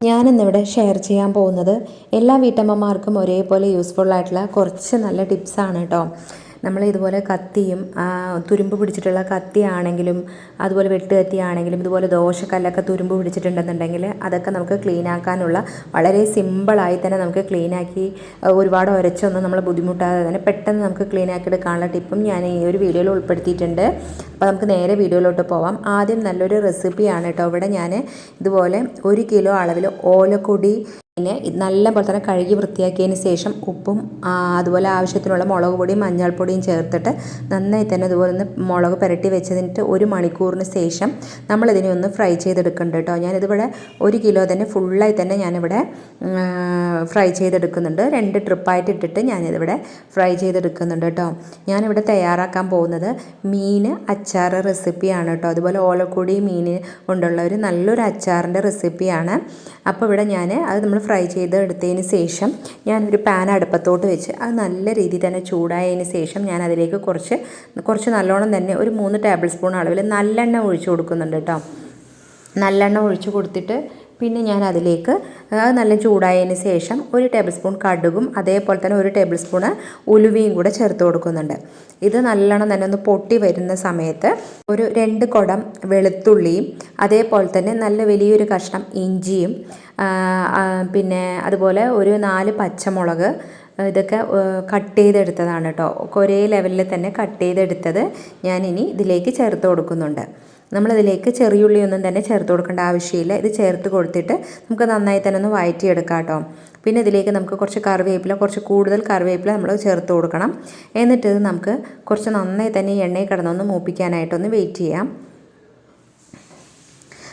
ഞാനിന്നിവിടെ ഷെയർ ചെയ്യാൻ പോകുന്നത് എല്ലാ വീട്ടമ്മമാർക്കും ഒരേപോലെ യൂസ്ഫുൾ ആയിട്ടുള്ള കുറച്ച് നല്ല ടിപ്സാണ് കേട്ടോ നമ്മൾ ഇതുപോലെ കത്തിയും തുരുമ്പ് പിടിച്ചിട്ടുള്ള കത്തിയാണെങ്കിലും അതുപോലെ വെട്ടുകത്തിയാണെങ്കിലും ഇതുപോലെ ദോശക്കല്ലൊക്കെ തുരുമ്പ് പിടിച്ചിട്ടുണ്ടെന്നുണ്ടെങ്കിൽ അതൊക്കെ നമുക്ക് ക്ലീൻ ആക്കാനുള്ള വളരെ സിമ്പിളായി തന്നെ നമുക്ക് ക്ലീൻ ആക്കി ഒരുപാട് ഉരച്ചൊന്നും നമ്മൾ ബുദ്ധിമുട്ടാതെ തന്നെ പെട്ടെന്ന് നമുക്ക് ക്ലീൻ ആക്കി എടുക്കാനുള്ള ടിപ്പും ഞാൻ ഈ ഒരു വീഡിയോയിൽ ഉൾപ്പെടുത്തിയിട്ടുണ്ട്. അപ്പോൾ നമുക്ക് നേരെ വീഡിയോയിലോട്ട് പോവാം. ആദ്യം നല്ലൊരു റെസിപ്പിയാണ് കേട്ടോ. ഇവിടെ ഞാൻ ഇതുപോലെ ഒരു കിലോ അളവിൽ ഓലക്കൊടി പിന്നെ ഇത് നല്ല പോലെ തന്നെ കഴുകി വൃത്തിയാക്കിയതിന് ശേഷം ഉപ്പും അതുപോലെ ആവശ്യത്തിനുള്ള മുളക് പൊടിയും മഞ്ഞൾപ്പൊടിയും ചേർത്തിട്ട് നന്നായി തന്നെ അതുപോലെ ഒന്ന് മുളക് പുരട്ടി വെച്ചതിട്ട് ഒരു മണിക്കൂറിന് ശേഷം നമ്മളിതിനെ ഒന്ന് ഫ്രൈ ചെയ്തെടുക്കുന്നുണ്ട് കേട്ടോ ഞാനിതിവിടെ ഒരു കിലോ തന്നെ ഫുള്ളായി തന്നെ ഞാനിവിടെ ഫ്രൈ ചെയ്തെടുക്കുന്നുണ്ട്. രണ്ട് ട്രിപ്പായിട്ട് ഇട്ടിട്ട് ഞാനിതിവിടെ ഫ്രൈ ചെയ്തെടുക്കുന്നുണ്ട് കേട്ടോ ഞാനിവിടെ തയ്യാറാക്കാൻ പോകുന്നത് മീൻ അച്ചാർ റെസിപ്പിയാണ് കേട്ടോ അതുപോലെ ഓലക്കൊടി മീൻ കൊണ്ടുള്ള ഒരു നല്ലൊരു അച്ചാറിന്റെ റെസിപ്പിയാണ്. അപ്പോൾ ഇവിടെ ഞാൻ അത് നമ്മൾ ഫ്രൈ ചെയ്ത് എടുത്തതിന് ശേഷം ഞാനൊരു പാൻ അടുപ്പത്തോട്ട് വെച്ച് അത് നല്ല രീതിയിൽ തന്നെ ചൂടായതിന് ശേഷം ഞാൻ അതിലേക്ക് കുറച്ച് കുറച്ച് നല്ലോണം തന്നെ ഒരു മൂന്ന് ടേബിൾ സ്പൂൺ അളവിൽ നല്ലെണ്ണ ഒഴിച്ച് കൊടുക്കുന്നുണ്ട് കേട്ടോ. നല്ലെണ്ണ ഒഴിച്ച് കൊടുത്തിട്ട് പിന്നെ ഞാൻ അതിലേക്ക് അത് നല്ല ചൂടായതിന് ശേഷം ഒരു ടേബിൾ സ്പൂൺ കടുകും അതേപോലെ തന്നെ ഒരു ടേബിൾ സ്പൂൺ ഉലുവയും കൂടെ ചേർത്ത് കൊടുക്കുന്നുണ്ട്. ഇത് നല്ലോണം തന്നെ ഒന്ന് പൊട്ടി വരുന്ന സമയത്ത് ഒരു രണ്ട് കുടം വെളുത്തുള്ളിയും അതേപോലെ തന്നെ നല്ല വലിയൊരു കഷ്ണം ഇഞ്ചിയും പിന്നെ അതുപോലെ ഒരു നാല് പച്ചമുളക് ഇതൊക്കെ കട്ട് ചെയ്തെടുത്തതാണ് കേട്ടോ. ഒരേ ലെവലിൽ തന്നെ കട്ട് ചെയ്തെടുത്തത് ഞാനിനി ഇതിലേക്ക് ചേർത്ത് കൊടുക്കുന്നുണ്ട്. നമ്മളിതിലേക്ക് ചെറിയുള്ളിയൊന്നും തന്നെ ചേർത്ത് കൊടുക്കേണ്ട ആവശ്യമില്ല. ഇത് ചേർത്ത് കൊടുത്തിട്ട് നമുക്ക് നന്നായി തന്നെ ഒന്ന് വഴറ്റിയെടുക്കാം കേട്ടോ. പിന്നെ ഇതിലേക്ക് നമുക്ക് കുറച്ച് കറിവേപ്പില കുറച്ച് കൂടുതൽ കറിവേപ്പില നമ്മൾ ചേർത്ത് കൊടുക്കണം. എന്നിട്ട് ഇത് നമുക്ക് കുറച്ച് നന്നായി തന്നെ ഈ എണ്ണയിൽ കിടന്നൊന്ന് മൂപ്പിക്കാനായിട്ടൊന്ന് വെയിറ്റ് ചെയ്യാം.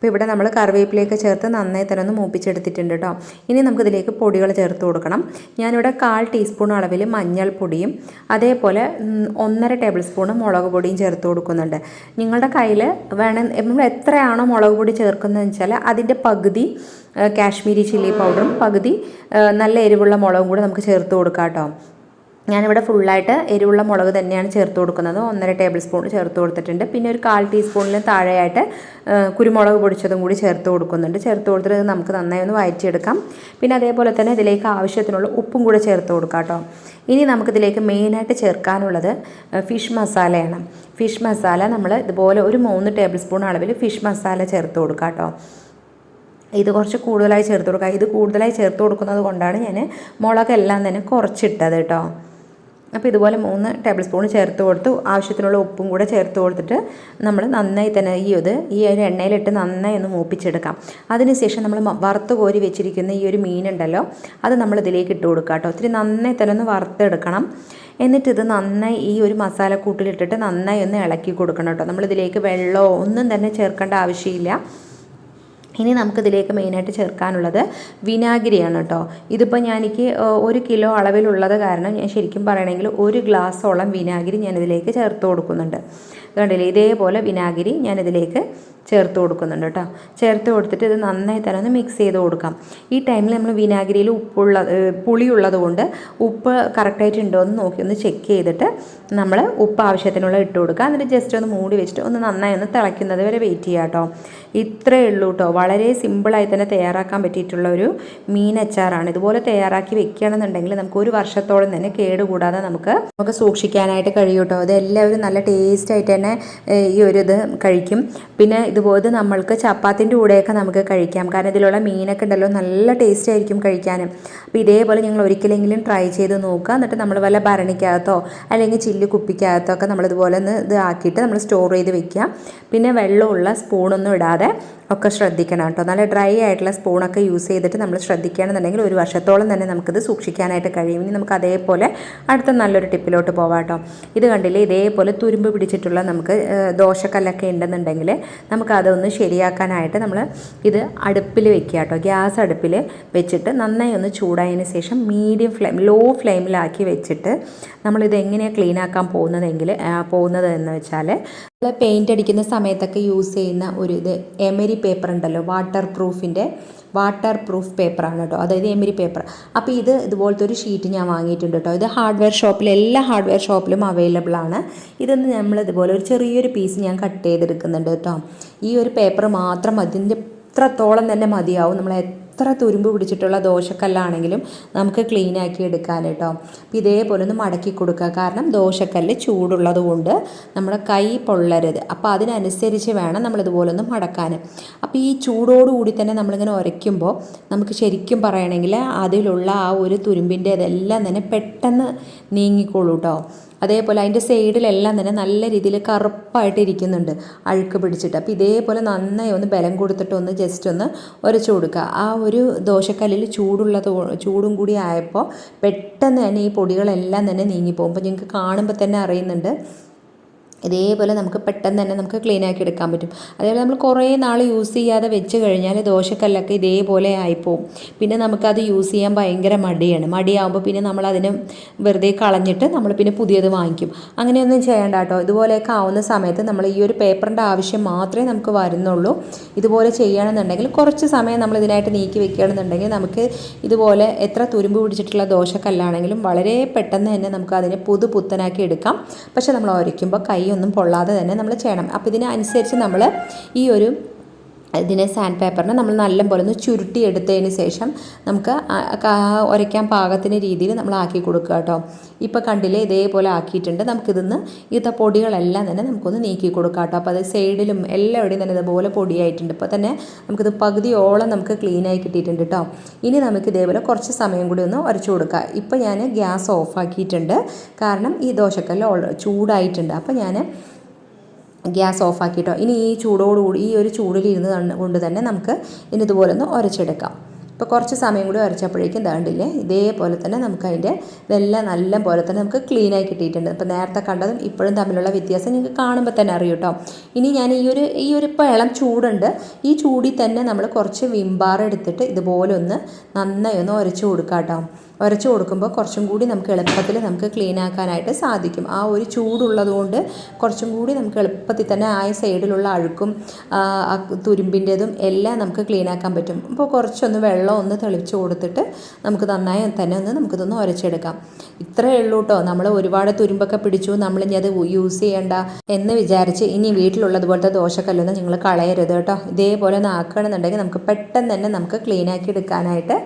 അപ്പോൾ ഇവിടെ നമ്മൾ കറിവേപ്പിലേക്ക് ചേർത്ത് നന്നായി തന്നെ ഒന്ന് മൂപ്പിച്ചെടുത്തിട്ടുണ്ട് കേട്ടോ ഇനി നമുക്കിതിലേക്ക് പൊടികൾ ചേർത്ത് കൊടുക്കണം. ഞാനിവിടെ കാൽ ടീസ്പൂൺ അളവിൽ മഞ്ഞൾപ്പൊടിയും അതേപോലെ ഒന്നര ടേബിൾ സ്പൂൺ മുളക് പൊടിയും ചേർത്ത് കൊടുക്കുന്നുണ്ട്. നിങ്ങളുടെ കയ്യിൽ വേണം നമ്മൾ എത്രയാണോ മുളക് പൊടി ചേർക്കുന്നതെന്ന് വെച്ചാൽ അതിന്റെ പകുതി കാശ്മീരി ചില്ലി പൗഡറും പകുതി നല്ല എരിവുള്ള മുളകും കൂടെ നമുക്ക് ചേർത്ത് കൊടുക്കാം കേട്ടോ ഞാനിവിടെ ഫുള്ളായിട്ട് എരിവുള്ള മുളക് തന്നെയാണ് ചേർത്ത് കൊടുക്കുന്നത്. ഒന്നര ടേബിൾ സ്പൂൺ ചേർത്ത് കൊടുത്തിട്ടുണ്ട്. പിന്നെ ഒരു കാൽ ടീസ്പൂണിന് താഴെയായിട്ട് കുരുമുളക് പൊടിച്ചതും കൂടി ചേർത്ത് കൊടുക്കുന്നുണ്ട്. ചേർത്ത് കൊടുത്തിട്ട് നമുക്ക് നന്നായി ഒന്ന് വയറ്റിയെടുക്കാം. പിന്നെ അതേപോലെ തന്നെ ഇതിലേക്ക് ആവശ്യത്തിനുള്ള ഉപ്പും കൂടെ ചേർത്ത് കൊടുക്കാം കേട്ടോ. ഇനി നമുക്കിതിലേക്ക് മെയിനായിട്ട് ചേർക്കാനുള്ളത് ഫിഷ് മസാലയാണ് ഫിഷ് മസാല നമ്മൾ ഇതുപോലെ ഒരു മൂന്ന് ടേബിൾ സ്പൂൺ അളവിൽ ഫിഷ് മസാല ചേർത്ത് കൊടുക്കാം കേട്ടോ. ഇത് കുറച്ച് കൂടുതലായി ചേർത്ത് കൊടുക്കുക ഇത് കൂടുതലായി ചേർത്ത് കൊടുക്കുന്നത് കൊണ്ടാണ് ഞാൻ മുളകെല്ലാം തന്നെ കുറച്ചിട്ടത് കേട്ടോ. അപ്പോൾ ഇതുപോലെ മൂന്ന് ടേബിൾ സ്പൂൺ ചേർത്ത് കൊടുത്തു. ആവശ്യത്തിനുള്ള ഉപ്പും കൂടെ ചേർത്ത് കൊടുത്തിട്ട് നമ്മൾ നന്നായി തന്നെ ഈ ഇത് ഈ ഒരു എണ്ണയിലിട്ട് നന്നായി ഒന്ന് മൂപ്പിച്ചെടുക്കാം. അതിനുശേഷം നമ്മൾ വറുത്ത് കോരി വെച്ചിരിക്കുന്ന ഈ ഒരു മീനുണ്ടല്ലോ അത് നമ്മൾ ഇതിലേക്ക് ഇട്ട് കൊടുക്കുക കേട്ടോ. ഒത്തിരി നന്നായി തന്നെ ഒന്ന് വറുത്തെടുക്കണം. എന്നിട്ട് ഇത് നന്നായി ഈ ഒരു മസാലക്കൂട്ടിലിട്ടിട്ട് നന്നായി ഒന്ന് ഇളക്കി കൊടുക്കണം കേട്ടോ. നമ്മളിതിലേക്ക് വെള്ളമോ ഒന്നും തന്നെ ചേർക്കേണ്ട ആവശ്യമില്ല. ഇനി നമുക്കിതിലേക്ക് മെയിനായിട്ട് ചേർക്കാനുള്ളത് വിനാഗിരിയാണ് കേട്ടോ. ഇതിപ്പോൾ ഞാൻ എനിക്ക് ഒരു കിലോ അളവിലുള്ളത് കാരണം ഞാൻ ശരിക്കും പറയണമെങ്കിൽ ഒരു ഗ്ലാസ്സോളം വിനാഗിരി ഞാൻ ഇതിലേക്ക് ചേർത്ത് കൊടുക്കുന്നുണ്ട്. കണ്ടില്ലേ? ഇതേപോലെ വിനാഗിരി ഞാനിതിലേക്ക് ചേർത്ത് കൊടുക്കുന്നുണ്ട് കേട്ടോ. ചേർത്ത് കൊടുത്തിട്ട് ഇത് നന്നായി തന്നെ ഒന്ന് മിക്സ് ചെയ്ത് കൊടുക്കാം. ഈ ടൈമിൽ നമ്മൾ വിനാഗിരിയിൽ ഉപ്പുള്ള പുളിയുള്ളത് കൊണ്ട് ഉപ്പ് കറക്റ്റായിട്ട് ഉണ്ടോ എന്ന് നോക്കി ഒന്ന് ചെക്ക് ചെയ്തിട്ട് നമ്മൾ ഉപ്പ് ആവശ്യത്തിനുള്ള ഇട്ട് കൊടുക്കുക. എന്നിട്ട് ജസ്റ്റ് ഒന്ന് മൂടി വെച്ചിട്ട് ഒന്ന് നന്നായി ഒന്ന് തിളയ്ക്കുന്നത് വരെ വെയിറ്റ് ചെയ്യാം കേട്ടോ. ഇത്രയേ ഉള്ളൂ കേട്ടോ. വളരെ സിമ്പിളായി തന്നെ തയ്യാറാക്കാൻ പറ്റിയിട്ടുള്ള ഒരു മീൻ അച്ചാറാണ്. ഇതുപോലെ തയ്യാറാക്കി വെക്കുകയാണെന്നുണ്ടെങ്കിൽ നമുക്ക് ഒരു വർഷത്തോളം തന്നെ കേടുകൂടാതെ നമുക്ക് നമുക്ക് സൂക്ഷിക്കാനായിട്ട് കഴിയും കേട്ടോ. ഇത് എല്ലാവരും നല്ല ടേസ്റ്റ് ആയിട്ട് തന്നെ ഈ ഒരു ഇത് കഴിക്കും. പിന്നെ ഇതുപോലെ നമ്മൾക്ക് ചപ്പാത്തിന്റെ കൂടെയൊക്കെ നമുക്ക് കഴിക്കാം. കാരണം ഇതിലുള്ള മീനൊക്കെ ഉണ്ടല്ലോ നല്ല ടേസ്റ്റ് ആയിരിക്കും കഴിക്കാനും. അപ്പോൾ ഇതേപോലെ ഞങ്ങൾ ഒരിക്കലെങ്കിലും ട്രൈ ചെയ്ത് നോക്കുക. എന്നിട്ട് നമ്മൾ വല്ല ഭരണിക്കകത്തോ അല്ലെങ്കിൽ ചില്ല് കുപ്പിക്കകത്തോ ഒക്കെ നമ്മളിതുപോലെ ഒന്ന് ഇത് ആക്കിയിട്ട് നമ്മൾ സ്റ്റോർ ചെയ്ത് വെക്കുക. പിന്നെ വെള്ളമുള്ള സ്പൂണൊന്നും ഇടാതെ ഒക്കെ ശ്രദ്ധിക്കണം കേട്ടോ. നല്ല ഡ്രൈ ആയിട്ടുള്ള സ്പൂണൊക്കെ യൂസ് ചെയ്തിട്ട് നമ്മൾ ശ്രദ്ധിക്കുകയാണെന്നുണ്ടെങ്കിൽ ഒരു വർഷത്തോളം തന്നെ നമുക്കിത് സൂക്ഷിക്കാനായിട്ട് കഴിയും. ഇനി നമുക്ക് അതേപോലെ അടുത്ത നല്ലൊരു ടിപ്പിലോട്ട് പോവാം കേട്ടോ. ഇത് കണ്ടില്ലേ ഇതേപോലെ തുരുമ്പ് പിടിച്ചിട്ടുള്ള നമുക്ക് ദോശക്കല്ലൊക്കെ ഉണ്ടെന്നുണ്ടെങ്കിൽ നമുക്ക് അതൊന്ന് ശരിയാക്കാനായിട്ട് നമ്മൾ ഇത് അടുപ്പിൽ വെക്കുക കേട്ടോ. ഗ്യാസ് അടുപ്പിൽ വെച്ചിട്ട് നന്നായി ഒന്ന് ചൂടായതിന് ശേഷം മീഡിയം ഫ്ലെയിം ലോ ഫ്ലെയിമിലാക്കി വെച്ചിട്ട് നമ്മളിത് എങ്ങനെയാണ് ക്ലീൻ ആക്കാൻ പോകുന്നതെങ്കിൽ പോകുന്നത് എന്ന് വെച്ചാൽ നമ്മൾ പെയിന്റ് അടിക്കുന്ന സമയത്തൊക്കെ യൂസ് ചെയ്യുന്ന ഒരു ഇത് എമരി പേപ്പർ ഉണ്ടല്ലോ വാട്ടർ പ്രൂഫിന്റെ വാട്ടർ പ്രൂഫ് പേപ്പറാണ് കേട്ടോ. അതായത് എമിരി പേപ്പർ അപ്പോൾ ഇത് ഇതുപോലത്തെ ഒരു ഷീറ്റ് ഞാൻ വാങ്ങിയിട്ടുണ്ട് കേട്ടോ. ഇത് ഹാർഡ്വെയർ ഷോപ്പിൽ എല്ലാ ഹാർഡ്വെയർ ഷോപ്പിലും അവൈലബിൾ ആണ്. ഇതൊന്ന് നമ്മൾ ഇതുപോലെ ഒരു ചെറിയൊരു പീസ് ഞാൻ കട്ട് ചെയ്തെടുക്കുന്നുണ്ട് കേട്ടോ. ഈ ഒരു പേപ്പർ മാത്രം അതിന്റെ ഇത്രത്തോളം തന്നെ മതിയാവും. നമ്മൾ എത്ര തുരുമ്പ് പിടിച്ചിട്ടുള്ള ദോശക്കല്ലാണെങ്കിലും നമുക്ക് ക്ലീൻ ആക്കി എടുക്കാം കേട്ടോ. അപ്പം ഇതേപോലെ ഒന്ന് മടക്കി കൊടുക്കുക. കാരണം ദോശക്കല്ല് ചൂടുള്ളത് കൊണ്ട് നമ്മുടെ കൈ പൊള്ളരുത്. അപ്പോൾ അതിനനുസരിച്ച് വേണം നമ്മളിതുപോലെ ഒന്ന് മടക്കാൻ. അപ്പോൾ ഈ ചൂടോടുകൂടി തന്നെ നമ്മളിങ്ങനെ ഉരയ്ക്കുമ്പോൾ നമുക്ക് ശരിക്കും പറയണമെങ്കിൽ അതിലുള്ള ആ ഒരു തുരുമ്പിന്റെ ഇതെല്ലാം തന്നെ പെട്ടെന്ന് നീങ്ങിക്കോളൂ കേട്ടോ. അതേപോലെ അതിന്റെ സൈഡിലെല്ലാം തന്നെ നല്ല രീതിയിൽ കറുപ്പായിട്ട് ഇരിക്കുന്നുണ്ട് അഴുക്ക് പിടിച്ചിട്ട്. അപ്പോൾ ഇതേപോലെ നന്നായി ഒന്ന് ബലം കൊടുത്തിട്ട് ഒന്ന് ജസ്റ്റ് ഒന്ന് ഉരച്ചു കൊടുക്കുക. ആ ഒരു ദോശക്കല്ലിൽ ചൂടുള്ളത് ചൂടും കൂടി ആയപ്പോൾ പെട്ടെന്ന് തന്നെ ഈ പൊടികളെല്ലാം തന്നെ നീങ്ങിപ്പോകും. അപ്പോൾ നിങ്ങൾക്ക് കാണുമ്പോൾ തന്നെ അറിയുന്നുണ്ട്. ഇതേപോലെ നമുക്ക് പെട്ടെന്ന് തന്നെ നമുക്ക് ക്ലീൻ ആക്കി എടുക്കാൻ പറ്റും. അതേപോലെ നമ്മൾ കുറേ നാൾ യൂസ് ചെയ്യാതെ വെച്ച് കഴിഞ്ഞാൽ ദോശക്കല്ലൊക്കെ ഇതേപോലെ ആയിപ്പോവും. പിന്നെ നമുക്കത് യൂസ് ചെയ്യാൻ ഭയങ്കര മടിയാണ്. മടിയാകുമ്പോൾ പിന്നെ നമ്മൾ അതിനെ വെറുതെ കളഞ്ഞിട്ട് നമ്മൾ പിന്നെ പുതിയത് വാങ്ങിക്കും. അങ്ങനെയൊന്നും ചെയ്യേണ്ട കേട്ടോ ഇതുപോലെയൊക്കെ ആവുന്ന സമയത്ത് നമ്മൾ ഈ ഒരു പേപ്പറിന്റെ ആവശ്യം മാത്രമേ നമുക്ക് വരുന്നുള്ളൂ. ഇതുപോലെ ചെയ്യുകയാണെന്നുണ്ടെങ്കിൽ കുറച്ച് സമയം നമ്മൾ ഇതിനായിട്ട് നീക്കി വെക്കുകയാണെന്നുണ്ടെങ്കിൽ നമുക്ക് ഇതുപോലെ എത്ര തുരുമ്പ് പിടിച്ചിട്ടുള്ള ദോശക്കല്ലാണെങ്കിലും വളരെ പെട്ടെന്ന് തന്നെ നമുക്ക് അതിനെ പുതു പുത്തനാക്കി എടുക്കാം. പക്ഷേ നമ്മൾ ഉരയ്ക്കുമ്പോൾ കൈ ഒന്നും പൊള്ളാതെ തന്നെ നമ്മൾ ചെയ്യണം. അപ്പോൾ ഇതിനനുസരിച്ച് നമ്മൾ ഈ ഒരു ഇതിനെ സാൻഡ് പേപ്പറിനെ നമ്മൾ നല്ലപോലെ ഒന്ന് ചുരുട്ടി എടുത്തതിന് ശേഷം നമുക്ക് ഉരയ്ക്കാൻ പാകത്തിന് രീതിയിൽ നമ്മൾ ആക്കി കൊടുക്കുക കേട്ടോ. ഇപ്പോൾ കണ്ടില്ലേ ഇതേപോലെ ആക്കിയിട്ടുണ്ട്. നമുക്കിതിന്ന് ഇത്തെ പൊടികളെല്ലാം തന്നെ നമുക്കൊന്ന് നീക്കി കൊടുക്കാം കേട്ടോ. അപ്പോൾ അത് സൈഡിലും എല്ലാവിടെയും തന്നെ ഇതുപോലെ പൊടിയായിട്ടുണ്ട്. ഇപ്പോൾ തന്നെ നമുക്കിത് പകുതിയോളം നമുക്ക് ക്ലീനായി കിട്ടിയിട്ടുണ്ട് കേട്ടോ. ഇനി നമുക്ക് ഇതേപോലെ കുറച്ച് സമയം കൂടി ഒന്ന് ഉരച്ചു കൊടുക്കുക ഇപ്പോൾ ഞാൻ ഗ്യാസ് ഓഫ് ആക്കിയിട്ടുണ്ട്. കാരണം ഈ ദോശക്കല്ല് ചൂടായിട്ടുണ്ട്. അപ്പോൾ ഞാൻ ഗ്യാസ് ഓഫാക്കിയിട്ടോ. ഇനി ഈ ചൂടോടുകൂടി ഈ ഒരു ചൂടിലിരുന്ന് കൊണ്ട് തന്നെ നമുക്ക് ഇനി ഇതുപോലെ ഒന്ന് ഉരച്ചെടുക്കാം. ഇപ്പോൾ കുറച്ച് സമയം കൂടി ഉരച്ചപ്പോഴേക്കും ഇതാണ്ടില്ലേ ഇതേപോലെ തന്നെ നമുക്ക് അതിന്റെ ഇതെല്ലാം നല്ല പോലെ തന്നെ നമുക്ക് ക്ലീനായി കിട്ടിയിട്ടുണ്ട്. അപ്പോൾ നേരത്തെ കണ്ടതും ഇപ്പോഴും തമ്മിലുള്ള വ്യത്യാസം നിങ്ങൾക്ക് കാണുമ്പോൾ തന്നെ അറിയൂ കേട്ടോ ഇനി ഞാൻ ഈ ഒരു ഈ ഒരു ഇപ്പോൾ ഇളം ചൂടുണ്ട്. ഈ ചൂടിൽ തന്നെ നമ്മൾ കുറച്ച് വിംബാർ എടുത്തിട്ട് ഇതുപോലെ ഒന്ന് നന്നായി ഒന്ന് ഉരച്ച് കൊടുക്കാം കേട്ടോ ഉരച്ച് കൊടുക്കുമ്പോൾ കുറച്ചും കൂടി നമുക്ക് എളുപ്പത്തിൽ നമുക്ക് ക്ലീൻ ആക്കാനായിട്ട് സാധിക്കും. ആ ഒരു ചൂടുള്ളത് കൊണ്ട് കുറച്ചും കൂടി നമുക്ക് എളുപ്പത്തിൽ തന്നെ ആ സൈഡിലുള്ള അഴുക്കും തുരുമ്പിന്റെതും എല്ലാം നമുക്ക് ക്ലീൻ ആക്കാൻ പറ്റും. അപ്പോൾ കുറച്ചൊന്ന് വെള്ളം ഒന്ന് തെളിച്ച് കൊടുത്തിട്ട് നമുക്ക് നന്നായി തന്നെ ഒന്ന് നമുക്കിതൊന്ന് ഉരച്ചെടുക്കാം. ഇത്രയേ ഉള്ളൂ കേട്ടോ. നമ്മൾ ഒരുപാട് തുരുമ്പൊക്കെ പിടിച്ചു. നമ്മളിനി അത് യൂസ് ചെയ്യേണ്ട എന്ന് വിചാരിച്ച് ഇനി വീട്ടിലുള്ളതുപോലത്തെ ദോശക്കല്ലൊന്നും നിങ്ങൾ കളയരുത് കേട്ടോ. ഇതേപോലെ ഒന്ന് ആക്കുകയാണെന്നുണ്ടെങ്കിൽ നമുക്ക് പെട്ടെന്ന് തന്നെ നമുക്ക് ക്ലീൻ ആക്കി എടുക്കാനായിട്ട്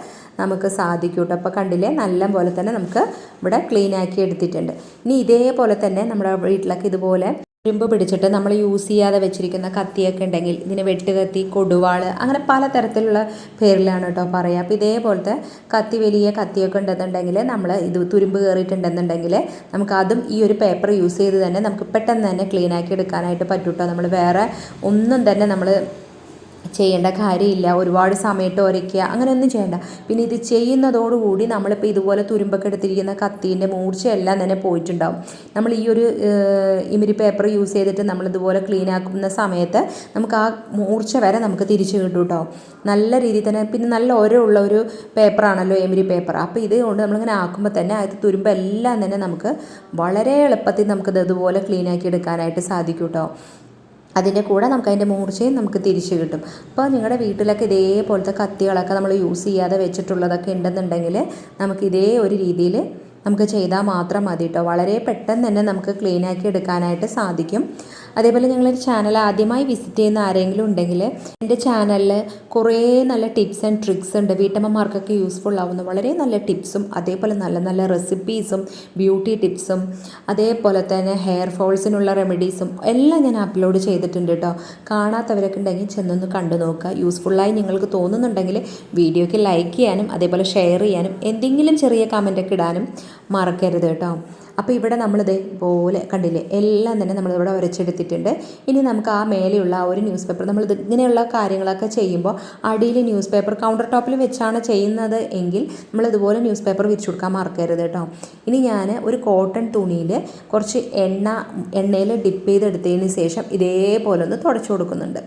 നമുക്ക് സാധിക്കും കേട്ടോ. അപ്പോൾ കണ്ടില്ലേ? നല്ല പോലെ തന്നെ നമുക്ക് ഇവിടെ ക്ലീൻ ആക്കി എടുത്തിട്ടുണ്ട്. ഇനി ഇതേപോലെ തന്നെ നമ്മുടെ വീട്ടിലൊക്കെ ഇതുപോലെ ഇരുമ്പ് പിടിച്ചിട്ട് നമ്മൾ യൂസ് ചെയ്യാതെ വെച്ചിരിക്കുന്ന കത്തിയൊക്കെ ഉണ്ടെങ്കിൽ ഇതിന് വെട്ടുകത്തി കൊടുവാൾ അങ്ങനെ പല തരത്തിലുള്ള പേരിലാണ് കേട്ടോ പറയുക. അപ്പോൾ ഇതേപോലത്തെ കത്തി വലിയ കത്തിയൊക്കെ ഉണ്ടെന്നുണ്ടെങ്കിൽ നമ്മൾ ഇത് തുരുമ്പ് കയറിയിട്ടുണ്ടെന്നുണ്ടെങ്കിൽ നമുക്ക് അതും ഈ ഒരു പേപ്പർ യൂസ് ചെയ്ത് തന്നെ നമുക്ക് പെട്ടെന്ന് തന്നെ ക്ലീൻ ആക്കി എടുക്കാനായിട്ട് പറ്റൂട്ടോ. നമ്മൾ വേറെ ഒന്നും തന്നെ നമ്മൾ ചെയ്യേണ്ട കാര്യമില്ല. ഒരുപാട് സമയത്ത് ഒരയ്ക്കുക. അങ്ങനെയൊന്നും ചെയ്യേണ്ട. പിന്നെ ഇത് ചെയ്യുന്നതോടുകൂടി നമ്മളിപ്പോൾ ഇതുപോലെ തുരുമ്പൊക്കെ എടുത്തിരിക്കുന്ന കത്തീന്റെ മൂർച്ചയെല്ലാം തന്നെ പോയിട്ടുണ്ടാവും. നമ്മൾ ഈ ഒരു ഇമിരി പേപ്പർ യൂസ് ചെയ്തിട്ട് നമ്മളിതുപോലെ ക്ലീൻ ആക്കുന്ന സമയത്ത് നമുക്ക് ആ മൂർച്ച വരെ നമുക്ക് തിരിച്ചു കിട്ടും കേട്ടോ. നല്ല രീതിയിൽ തന്നെ പിന്നെ നല്ല ഓരമുള്ള ഒരു പേപ്പറാണല്ലോ എമിരി പേപ്പർ. അപ്പോൾ ഇത് കൊണ്ട് നമ്മളിങ്ങനെ ആക്കുമ്പോൾ തന്നെ അതിൽ തുരുമ്പെല്ലാം തന്നെ നമുക്ക് വളരെ എളുപ്പത്തിൽ നമുക്കിത് ഇതുപോലെ ക്ലീൻ ആക്കി എടുക്കാനായിട്ട് സാധിക്കും കേട്ടോ. അതിന്റെ കൂടെ നമുക്ക് അതിന്റെ മൂർച്ചയും നമുക്ക് തിരിച്ച് കിട്ടും. അപ്പോൾ നിങ്ങളുടെ വീട്ടിലൊക്കെ ഇതേപോലത്തെ കത്തികളൊക്കെ നമ്മൾ യൂസ് ചെയ്യാതെ വെച്ചിട്ടുള്ളതൊക്കെ ഉണ്ടെന്നുണ്ടെങ്കിൽ നമുക്ക് ഇതേ ഒരു രീതിയിൽ നമുക്ക് ചെയ്താൽ മാത്രം മതി കേട്ടോ. വളരെ പെട്ടെന്ന് തന്നെ നമുക്ക് ക്ലീനാക്കി എടുക്കാനായിട്ട് സാധിക്കും. അതേപോലെ ഞങ്ങളൊരു ചാനൽ ആദ്യമായി വിസിറ്റ് ചെയ്യുന്ന ആരെങ്കിലും ഉണ്ടെങ്കിൽ എന്റെ ചാനലിൽ കുറേ നല്ല ടിപ്സ് ആൻഡ് ട്രിക്സ് ഉണ്ട്. വീട്ടമ്മമാർക്കൊക്കെ യൂസ്ഫുൾ ആവുന്ന വളരെ നല്ല ടിപ്സും അതേപോലെ നല്ല നല്ല റെസിപ്പീസും ബ്യൂട്ടി ടിപ്സും അതേപോലെ തന്നെ ഹെയർ ഫോൾസിനുള്ള റെമഡീസും എല്ലാം ഞാൻ അപ്ലോഡ് ചെയ്തിട്ടുണ്ട് കേട്ടോ കാണാത്തവരൊക്കെ ഉണ്ടെങ്കിൽ ചെന്നൊന്ന് കണ്ടു നോക്കുക. യൂസ്ഫുള്ളായി നിങ്ങൾക്ക് തോന്നുന്നുണ്ടെങ്കിൽ വീഡിയോയ്ക്ക് ലൈക്ക് ചെയ്യാനും അതേപോലെ ഷെയർ ചെയ്യാനും എന്തെങ്കിലും ചെറിയ കമന്റൊക്കെ ഇടാനും മറക്കരുത് കേട്ടോ അപ്പോൾ ഇവിടെ നമ്മളിത് പോലെ കണ്ടില്ലേ? എല്ലാം തന്നെ നമ്മളിവിടെ വരച്ചെടുത്തിട്ടുണ്ട്. ഇനി നമുക്ക് ആ മേലെയുള്ള ആ ഒരു ന്യൂസ് പേപ്പർ നമ്മൾ ഇങ്ങനെയുള്ള കാര്യങ്ങളൊക്കെ ചെയ്യുമ്പോൾ അടിയിൽ ന്യൂസ് പേപ്പർ കൗണ്ടർ ടോപ്പിൽ വെച്ചാണ് ചെയ്യുന്നത് എങ്കിൽ നമ്മൾ ഇതുപോലെ ന്യൂസ് പേപ്പർ വിരിച്ചു കൊടുക്കാൻ മറക്കരുത് കേട്ടോ. ഇനി ഞാൻ ഒരു കോട്ടൺ തുണിയിൽ കുറച്ച് എണ്ണ എണ്ണയിൽ ഡിപ്പ് ചെയ്തെടുത്തതിന് ശേഷം ഇതേപോലെ ഒന്ന് തുടച്ചു കൊടുക്കുന്നുണ്ട്.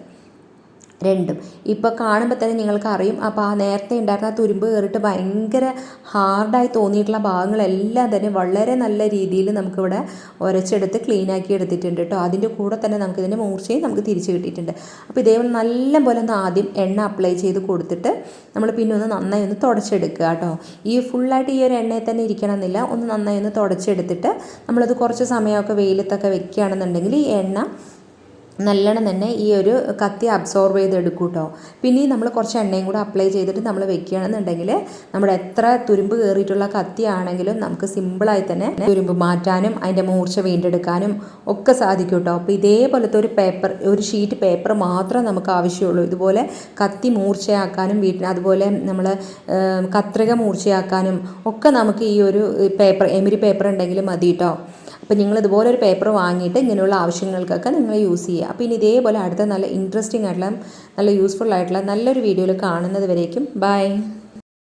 രണ്ടും. ഇപ്പോൾ കാണുമ്പോൾ തന്നെ നിങ്ങൾക്ക് അറിയും അപ്പോൾ ആ നേരത്തെ ഉണ്ടായിരുന്ന ആ തുരുമ്പ് കയറിയിട്ട് ഭയങ്കര ഹാർഡായി തോന്നിയിട്ടുള്ള ഭാഗങ്ങളെല്ലാം തന്നെ വളരെ നല്ല രീതിയിൽ നമുക്കിവിടെ ഉരച്ചെടുത്ത് ക്ലീൻ ആക്കി എടുത്തിട്ടുണ്ട് കേട്ടോ അതിന്റെ കൂടെ തന്നെ നമുക്ക് ഇതിന്റെ മൂർച്ചയും നമുക്ക് തിരിച്ച് കിട്ടിയിട്ടുണ്ട്. അപ്പോൾ ഇതേപോലെ നല്ല പോലെ ഒന്ന് ആദ്യം എണ്ണ അപ്ലൈ ചെയ്ത് കൊടുത്തിട്ട് നമ്മൾ പിന്നെ ഒന്ന് നന്നായി ഒന്ന് തുടച്ചെടുക്കുക കേട്ടോ ഈ ഫുള്ളായിട്ട് ഈ ഒരു എണ്ണയിൽ തന്നെ ഇരിക്കണം എന്നില്ല ഒന്ന് നന്നായി ഒന്ന് തുടച്ചെടുത്തിട്ട് നമ്മളത് കുറച്ച് സമയമൊക്കെ വെയിലത്തൊക്കെ വെക്കുകയാണെന്നുണ്ടെങ്കിൽ ഈ എണ്ണ നല്ലോണം തന്നെ ഈ ഒരു കത്തി അബ്സോർവ് ചെയ്ത് എടുക്കും കേട്ടോ പിന്നെ നമ്മൾ കുറച്ച് എണ്ണയും കൂടെ അപ്ലൈ ചെയ്തിട്ട് നമ്മൾ വെക്കുകയാണെന്നുണ്ടെങ്കിൽ നമ്മുടെ എത്ര തുരുമ്പ് കയറിയിട്ടുള്ള കത്തിയാണെങ്കിലും നമുക്ക് സിമ്പിളായി തന്നെ തുരുമ്പ് മാറ്റാനും അതിന്റെ മൂർച്ച വീണ്ടെടുക്കാനും ഒക്കെ സാധിക്കും കേട്ടോ അപ്പോൾ ഇതേപോലത്തെ ഒരു പേപ്പർ ഒരു ഷീറ്റ് പേപ്പർ മാത്രം നമുക്ക് ആവശ്യമുള്ളൂ. ഇതുപോലെ കത്തി മൂർച്ചയാക്കാനും വീട്ടിൽ അതുപോലെ നമ്മൾ കത്രിക മൂർച്ചയാക്കാനും ഒക്കെ നമുക്ക് ഈ ഒരു പേപ്പർ എമിരി പേപ്പർ ഉണ്ടെങ്കിൽ മതി കേട്ടോ അപ്പോൾ നിങ്ങൾ ഇതുപോലെ ഒരു പേപ്പർ വാങ്ങിയിട്ട് ഇങ്ങനെയുള്ള ആവശ്യങ്ങൾക്കൊക്കെ നിങ്ങൾ യൂസ് ചെയ്യുക. അപ്പോൾ ഇനി ഇതേപോലെ അടുത്ത നല്ല ഇൻട്രസ്റ്റിംഗ് ആയിട്ടുള്ള നല്ല യൂസ്ഫുൾ ആയിട്ടുള്ള നല്ലൊരു വീഡിയോയിൽ കാണുന്നത് വരേക്കും. ബൈ